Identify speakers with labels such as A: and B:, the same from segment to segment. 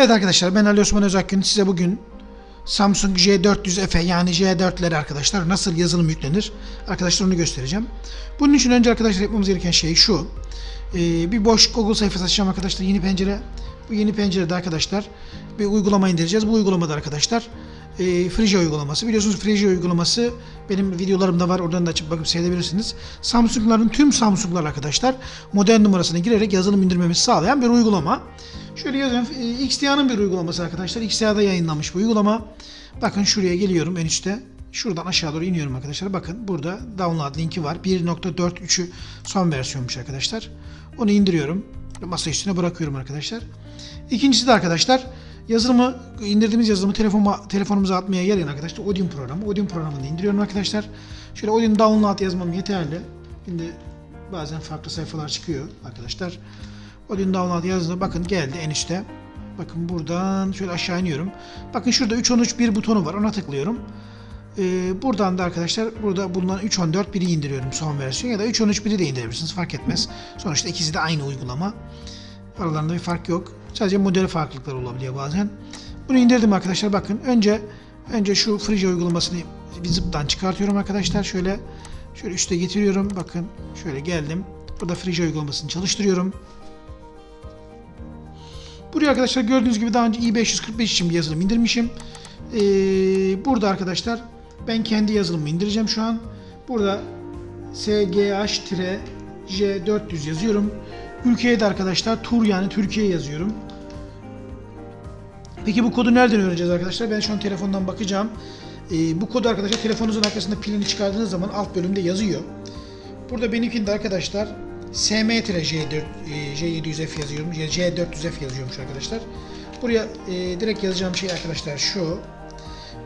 A: Evet arkadaşlar ben Ali Osman Özakgün size bugün Samsung J400F'e yani J4'lere arkadaşlar nasıl yazılım yüklenir arkadaşlar onu göstereceğim. Bunun için önce arkadaşlar yapmamız gereken şey şu. Ee, bir boş Google sayfası açacağım arkadaşlar yeni pencere. Bu yeni pencerede arkadaşlar bir uygulama indireceğiz. Bu uygulamada arkadaşlar e, Frisia uygulaması. Biliyorsunuz Frisia uygulaması benim videolarımda var. Oradan da açıp bakıp seyredebilirsiniz. Samsung'ların tüm Samsung'lar arkadaşlar model numarasına girerek yazılım indirmemizi sağlayan bir uygulama. Şöyle yazıyorum. E, XDA'nın bir uygulaması arkadaşlar. XDA'da yayınlanmış bu uygulama. Bakın şuraya geliyorum en üstte. Şuradan aşağı doğru iniyorum arkadaşlar. Bakın burada download linki var. 1.43'ü son versiyonmuş arkadaşlar. Onu indiriyorum. Masa üstüne bırakıyorum arkadaşlar. İkincisi de arkadaşlar yazılımı indirdiğimiz yazılımı telefona, telefonumuza atmaya yarayan arkadaşlar Odin programı. Odin programını indiriyorum arkadaşlar. Şöyle Odin download yazmam yeterli. Şimdi bazen farklı sayfalar çıkıyor arkadaşlar. Odin download yazdığında bakın geldi en üstte. Bakın buradan şöyle aşağı iniyorum. Bakın şurada 3.13 bir butonu var. Ona tıklıyorum. Ee, buradan da arkadaşlar burada bulunan 3.14 biri indiriyorum son versiyon ya da 3.13 biri de indirebilirsiniz fark etmez. Sonuçta ikisi de aynı uygulama. Aralarında bir fark yok. Sadece model farklılıkları olabiliyor bazen. Bunu indirdim arkadaşlar. Bakın önce önce şu Frisia uygulamasını bir zıptan çıkartıyorum arkadaşlar. Şöyle şöyle üste getiriyorum. Bakın şöyle geldim. Burada Frisia uygulamasını çalıştırıyorum. Buraya arkadaşlar gördüğünüz gibi daha önce i545 için bir yazılım indirmişim. Ee, burada arkadaşlar ben kendi yazılımımı indireceğim şu an. Burada SGH-J400 yazıyorum. Ülkeye de arkadaşlar tur yani Türkiye yazıyorum. Peki bu kodu nereden öğreneceğiz arkadaşlar? Ben şu an telefondan bakacağım. Ee, bu kodu arkadaşlar telefonunuzun arkasında pilini çıkardığınız zaman alt bölümde yazıyor. Burada benimkinde arkadaşlar SM-J4, e, J700F yazıyorum. J400F yazıyormuş arkadaşlar. Buraya e, direkt yazacağım şey arkadaşlar şu.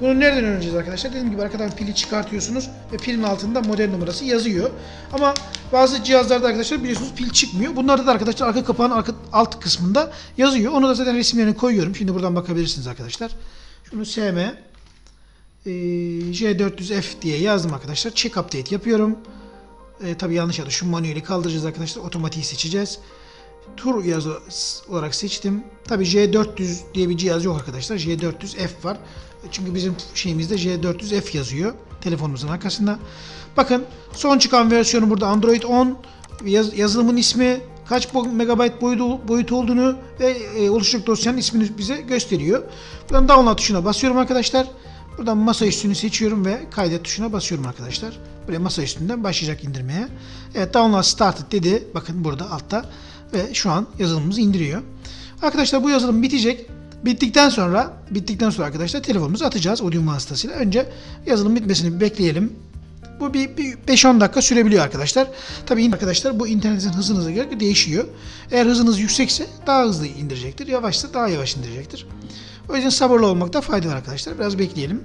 A: Bunu nereden öğreneceğiz arkadaşlar? Dediğim gibi arkadan pili çıkartıyorsunuz ve pilin altında model numarası yazıyor. Ama bazı cihazlarda arkadaşlar biliyorsunuz pil çıkmıyor. Bunlarda da arkadaşlar arka kapağın arka, alt kısmında yazıyor. Onu da zaten resimlerini koyuyorum. Şimdi buradan bakabilirsiniz arkadaşlar. Şunu SM e, J400F diye yazdım arkadaşlar. Check update yapıyorum. E, tabii yanlış yazdım. Şu manueli kaldıracağız arkadaşlar. Otomatiği seçeceğiz. Tur yazı olarak seçtim. Tabii J400 diye bir cihaz yok arkadaşlar. J400F var. Çünkü bizim şeyimizde J400F yazıyor. Telefonumuzun arkasında. Bakın son çıkan versiyonu burada Android 10. Yaz, yazılımın ismi, kaç megabayt boyutu, boyutu olduğunu ve e, oluşacak dosyanın ismini bize gösteriyor. Buradan download tuşuna basıyorum arkadaşlar. Buradan masa üstünü seçiyorum ve kaydet tuşuna basıyorum arkadaşlar. Buraya masa üstünden başlayacak indirmeye. Evet download started dedi. Bakın burada altta ve şu an yazılımımızı indiriyor. Arkadaşlar bu yazılım bitecek. Bittikten sonra bittikten sonra arkadaşlar telefonumuzu atacağız Audium vasıtasıyla. Önce yazılım bitmesini bekleyelim. Bu bir, bir 5-10 dakika sürebiliyor arkadaşlar. Tabii arkadaşlar bu internetin hızınıza göre değişiyor. Eğer hızınız yüksekse daha hızlı indirecektir. Yavaşsa daha yavaş indirecektir. O yüzden sabırlı olmakta fayda var arkadaşlar. Biraz bekleyelim.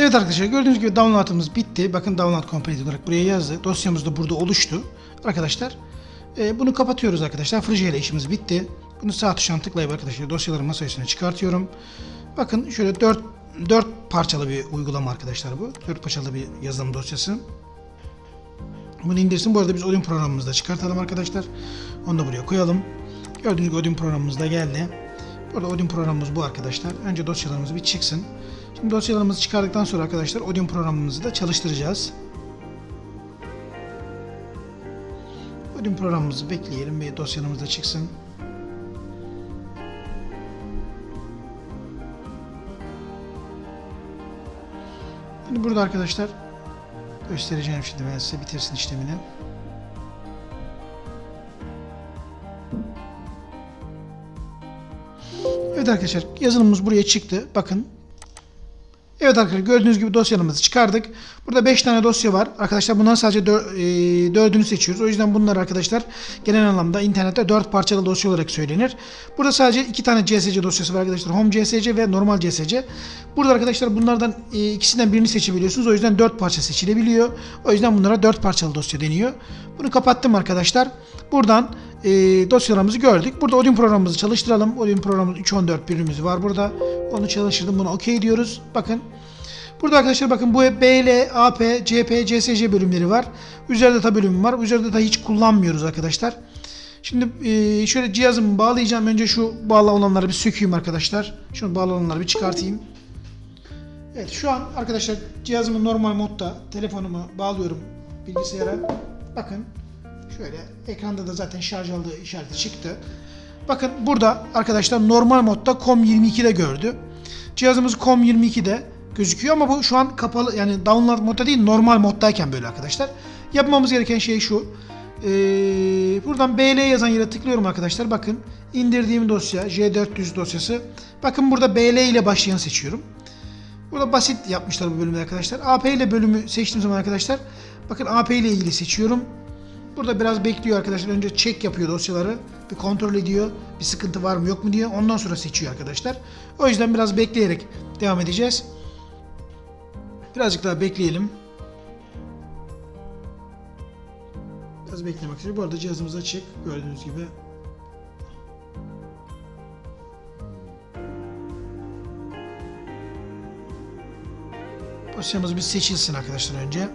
A: Evet arkadaşlar gördüğünüz gibi download'ımız bitti. Bakın download complete olarak buraya yazdı. Dosyamız da burada oluştu. Arkadaşlar e, bunu kapatıyoruz arkadaşlar. Frisia ile işimiz bitti. Bunu sağ tuşuna tıklayıp arkadaşlar dosyaları masa üstüne çıkartıyorum. Bakın şöyle 4 4 parçalı bir uygulama arkadaşlar bu. 4 parçalı bir yazılım dosyası. Bunu indirsin. Bu arada biz Odin programımızda çıkartalım arkadaşlar. Onu da buraya koyalım. Gördüğünüz gibi Odin programımız da geldi. Burada Odin programımız bu arkadaşlar. Önce dosyalarımız bir çıksın. Şimdi dosyalarımızı çıkardıktan sonra arkadaşlar Odin programımızı da çalıştıracağız. Odin programımızı bekleyelim ve dosyalarımız da çıksın. Şimdi burada arkadaşlar göstereceğim şimdi ben size bitirsin işlemini. Evet arkadaşlar yazılımımız buraya çıktı. Bakın. Evet arkadaşlar gördüğünüz gibi dosyalarımızı çıkardık. Burada 5 tane dosya var. Arkadaşlar bundan sadece 4'ünü seçiyoruz. O yüzden bunlar arkadaşlar genel anlamda internette 4 parçalı dosya olarak söylenir. Burada sadece 2 tane CSC dosyası var arkadaşlar. Home CSC ve normal CSC. Burada arkadaşlar bunlardan e, ikisinden birini seçebiliyorsunuz. O yüzden 4 parça seçilebiliyor. O yüzden bunlara 4 parçalı dosya deniyor. Bunu kapattım arkadaşlar. Buradan e, dosyalarımızı gördük. Burada Odin programımızı çalıştıralım. Odin programımız 3.14 birimimiz var burada. Onu çalıştırdım. Bunu okey diyoruz. Bakın. Burada arkadaşlar bakın bu BL, AP, CP, CSC bölümleri var. Üzerinde data bölümü var. Üzerinde data hiç kullanmıyoruz arkadaşlar. Şimdi e, şöyle cihazımı bağlayacağım. Önce şu bağlı olanları bir sökeyim arkadaşlar. Şunu bağlı olanları bir çıkartayım. Evet şu an arkadaşlar cihazımı normal modda telefonumu bağlıyorum bilgisayara. Bakın şöyle ekranda da zaten şarj aldığı işareti çıktı. Bakın burada arkadaşlar normal modda COM22'de gördü. Cihazımız COM22'de gözüküyor ama bu şu an kapalı yani download modda değil normal moddayken böyle arkadaşlar. Yapmamız gereken şey şu. Ee, buradan BL yazan yere tıklıyorum arkadaşlar. Bakın indirdiğim dosya J400 dosyası. Bakın burada BL ile başlayan seçiyorum. Burada basit yapmışlar bu bölümde arkadaşlar. AP ile bölümü seçtiğim zaman arkadaşlar bakın AP ile ilgili seçiyorum. Burada biraz bekliyor arkadaşlar. Önce check yapıyor dosyaları. Bir kontrol ediyor. Bir sıkıntı var mı yok mu diye. Ondan sonra seçiyor arkadaşlar. O yüzden biraz bekleyerek devam edeceğiz. Birazcık daha bekleyelim. Biraz beklemek istiyorum. Bu arada cihazımız açık. Gördüğünüz gibi. Dosyamız bir seçilsin arkadaşlar önce.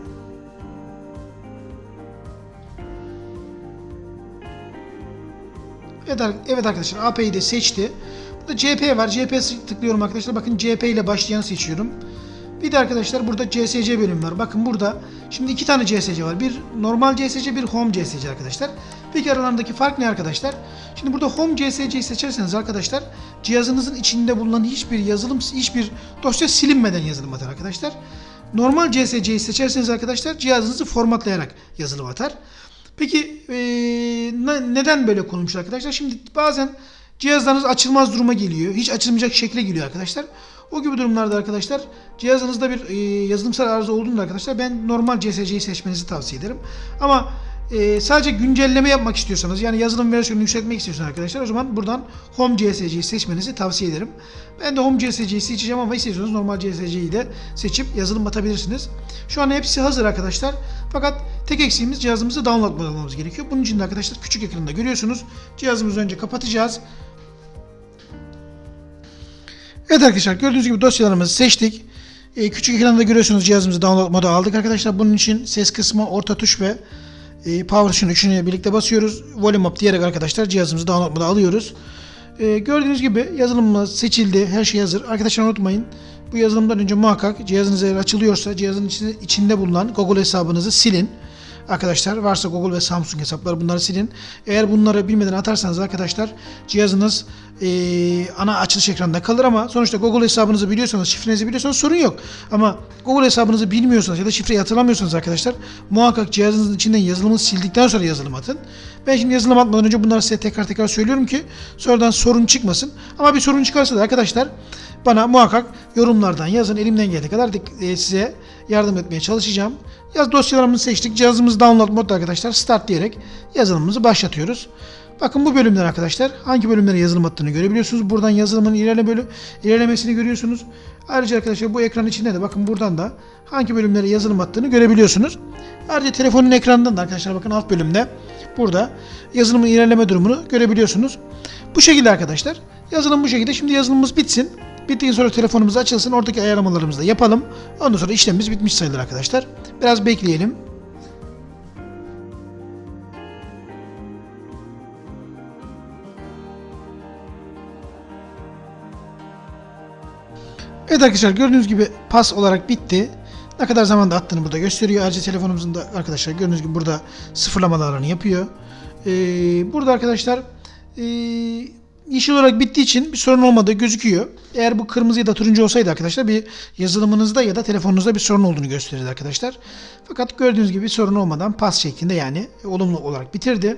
A: Evet, ar- evet arkadaşlar AP'yi de seçti. Burada CP var. CP tıklıyorum arkadaşlar. Bakın CP ile başlayanı seçiyorum. Bir de arkadaşlar burada CSC bölüm var. Bakın burada şimdi iki tane CSC var. Bir normal CSC, bir home CSC arkadaşlar. Peki aralarındaki fark ne arkadaşlar? Şimdi burada home CSC'yi seçerseniz arkadaşlar cihazınızın içinde bulunan hiçbir yazılım, hiçbir dosya silinmeden yazılım atar arkadaşlar. Normal CSC'yi seçerseniz arkadaşlar cihazınızı formatlayarak yazılım atar. Peki ne- neden böyle konulmuş arkadaşlar? Şimdi bazen cihazlarınız açılmaz duruma geliyor. Hiç açılmayacak şekle geliyor arkadaşlar. O gibi durumlarda arkadaşlar cihazınızda bir eee, yazılımsal arıza olduğunda arkadaşlar ben normal CSC'yi seçmenizi tavsiye ederim. Ama eee, sadece güncelleme yapmak istiyorsanız yani yazılım versiyonunu yükseltmek istiyorsanız arkadaşlar o zaman buradan Home CSC'yi seçmenizi tavsiye ederim. Ben de Home CSC'yi seçeceğim ama istiyorsanız normal CSC'yi de seçip yazılım atabilirsiniz. Şu an hepsi hazır arkadaşlar. Fakat tek eksiğimiz cihazımızı download almamız gerekiyor. Bunun için de arkadaşlar küçük ekranda görüyorsunuz. Cihazımızı önce kapatacağız. Evet arkadaşlar gördüğünüz gibi dosyalarımızı seçtik. Ee, küçük ekranda görüyorsunuz cihazımızı download moda aldık arkadaşlar. Bunun için ses kısmı, orta tuş ve e, power tuşunu üçünü birlikte basıyoruz. Volume up diyerek arkadaşlar cihazımızı download moda alıyoruz. Ee, gördüğünüz gibi yazılımımız seçildi. Her şey hazır. Arkadaşlar unutmayın. Bu yazılımdan önce muhakkak cihazınız eğer açılıyorsa cihazın içinde, içinde bulunan Google hesabınızı silin. Arkadaşlar varsa Google ve Samsung hesapları bunları silin. Eğer bunları bilmeden atarsanız arkadaşlar cihazınız eee, ana açılış ekranında kalır ama sonuçta Google hesabınızı biliyorsanız, şifrenizi biliyorsanız sorun yok. Ama Google hesabınızı bilmiyorsanız ya da şifreyi hatırlamıyorsanız arkadaşlar muhakkak cihazınızın içinden yazılımı sildikten sonra yazılım atın. Ben şimdi yazılım atmadan önce bunları size tekrar tekrar söylüyorum ki sonradan sorun çıkmasın. Ama bir sorun çıkarsa da arkadaşlar bana muhakkak yorumlardan yazın. Elimden geldiği kadar e, size yardım etmeye çalışacağım. Yaz dosyalarımızı seçtik. Cihazımız download modda arkadaşlar. Start diyerek yazılımımızı başlatıyoruz. Bakın bu bölümler arkadaşlar hangi bölümlere yazılım attığını görebiliyorsunuz. Buradan yazılımın ilerle bölü, ilerlemesini görüyorsunuz. Ayrıca arkadaşlar bu ekran içinde de bakın buradan da hangi bölümlere yazılım attığını görebiliyorsunuz. Ayrıca telefonun ekranından da arkadaşlar bakın alt bölümde burada yazılımın ilerleme durumunu görebiliyorsunuz. Bu şekilde arkadaşlar. Yazılım bu şekilde. Şimdi yazılımımız bitsin. Bittikten sonra telefonumuz açılsın. Oradaki ayarlamalarımızı da yapalım. Ondan sonra işlemimiz bitmiş sayılır arkadaşlar. Biraz bekleyelim. Evet arkadaşlar gördüğünüz gibi pas olarak bitti. Ne kadar zamanda attığını burada gösteriyor. Ayrıca telefonumuzun da arkadaşlar gördüğünüz gibi burada sıfırlamalarını yapıyor. Ee, burada arkadaşlar ee, yeşil olarak bittiği için bir sorun olmadığı gözüküyor. Eğer bu kırmızı ya da turuncu olsaydı arkadaşlar bir yazılımınızda ya da telefonunuzda bir sorun olduğunu gösterirdi arkadaşlar. Fakat gördüğünüz gibi sorun olmadan pas şeklinde yani olumlu olarak bitirdi.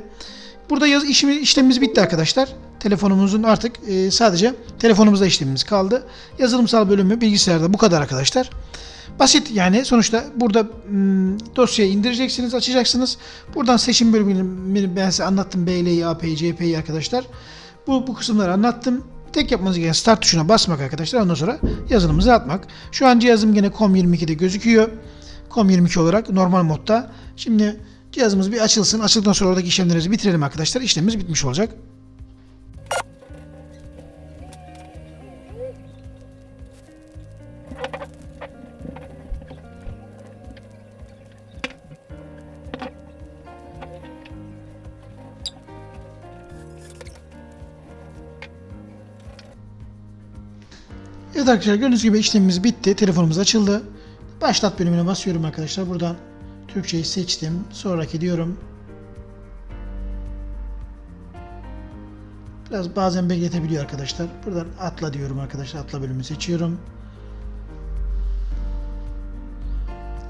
A: Burada yaz işimi, işlemimiz bitti arkadaşlar. Telefonumuzun artık e, sadece telefonumuzda işlemimiz kaldı. Yazılımsal bölümü bilgisayarda bu kadar arkadaşlar. Basit yani sonuçta burada hmm, dosyayı indireceksiniz, açacaksınız. Buradan seçim bölümünü ben size anlattım. BL'yi, AP'yi, CP'yi arkadaşlar. Bu, bu kısımları anlattım. Tek yapmanız gereken start tuşuna basmak arkadaşlar. Ondan sonra yazılımınızı atmak. Şu an cihazım yine COM22'de gözüküyor. COM22 olarak normal modda. Şimdi Cihazımız bir açılsın. Açıldıktan sonra oradaki işlemlerimizi bitirelim arkadaşlar. İşlemimiz bitmiş olacak. Evet arkadaşlar gördüğünüz gibi işlemimiz bitti. Telefonumuz açıldı. Başlat bölümüne basıyorum arkadaşlar. Buradan Türkçeyi seçtim. Sonraki diyorum. Biraz bazen bekletebiliyor arkadaşlar. Buradan atla diyorum arkadaşlar. Atla bölümünü seçiyorum.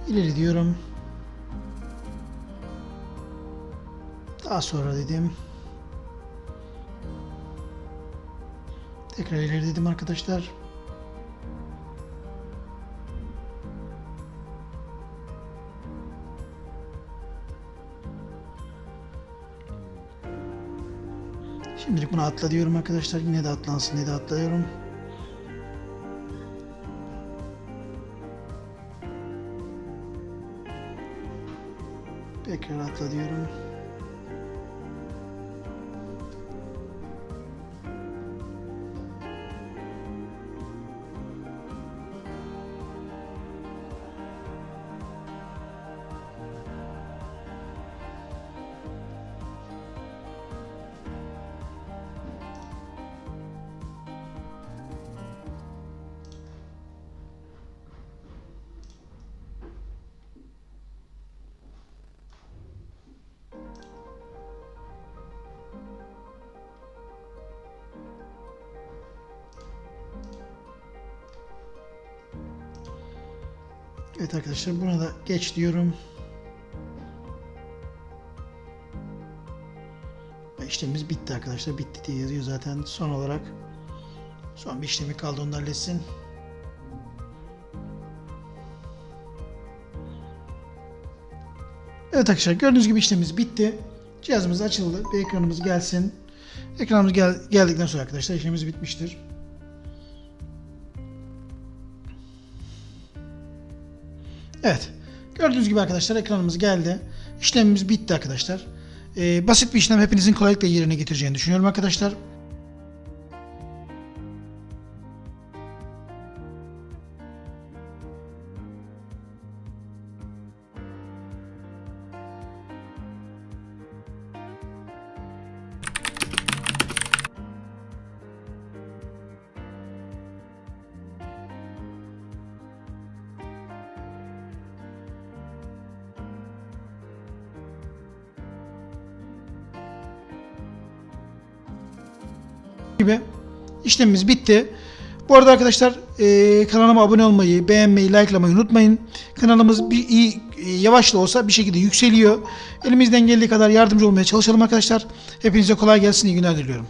A: İleri diyorum. Daha sonra dedim. Tekrar ileri dedim arkadaşlar. Şimdilik bunu atla diyorum arkadaşlar. Yine de atlansın diye de atlıyorum. Tekrar atla diyorum. Evet arkadaşlar buna da geç diyorum. İşlemimiz bitti arkadaşlar. Bitti diye yazıyor zaten. Son olarak son bir işlemi kaldı onu halletsin. Evet arkadaşlar gördüğünüz gibi işlemimiz bitti. Cihazımız açıldı. Bir ekranımız gelsin. Ekranımız gel geldikten sonra arkadaşlar işlemimiz bitmiştir. Evet. Gördüğünüz gibi arkadaşlar ekranımız geldi. İşlemimiz bitti arkadaşlar. Ee, basit bir işlem hepinizin kolaylıkla yerine getireceğini düşünüyorum arkadaşlar. Gibi işlemimiz bitti. Bu arada arkadaşlar e, kanalıma abone olmayı, beğenmeyi, likelamayı unutmayın. Kanalımız bir iyi, e, yavaş da olsa bir şekilde yükseliyor. Elimizden geldiği kadar yardımcı olmaya çalışalım arkadaşlar. Hepinize kolay gelsin, iyi günler diliyorum.